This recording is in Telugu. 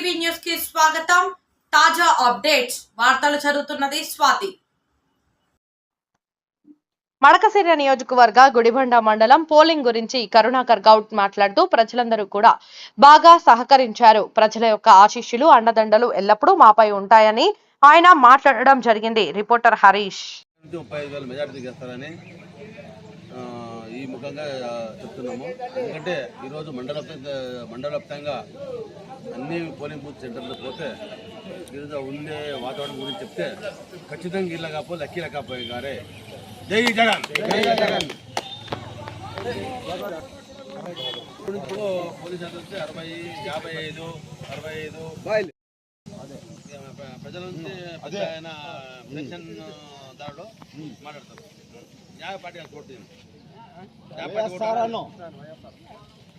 టీవీ న్యూస్కి స్వాగతం. తాజా అప్డేట్స్. వార్తలు చదువుతున్నది స్వాతి. మడకసిర నియోజకవర్గ గుడిబండ మండలం పోలింగ్ గురించి కరుణాకర్ గౌడ్ మాట్లాడుతూ ప్రజలందరూ కూడా బాగా సహకరించారు. ప్రజల యొక్క ఆశీస్సులు అండదండలు ఎల్లప్పుడూ మాపై ఉంటాయని ఆయన మాట్లాడడం జరిగింది. రిపోర్టర్ హరీష్. ఈ ముఖంగా చెప్తున్నాము. ఎందుకంటే ఈరోజు మండల మండల వ్యాప్తంగా అన్ని పోలింగ్ బూత్ సెంటర్లో పోతే ఈరోజు ఉండే వాతావరణం గురించి చెప్తే ఖచ్చితంగా ఇలా కాకపోతే అక్కిలా కాపోయి గారే. జై జగన్! జై జగన్! ఇప్పుడు పోలీస్ వస్తే అరవై యాభై ఐదు అరవై ఐదు. మాట్లాడతారు పార్టీ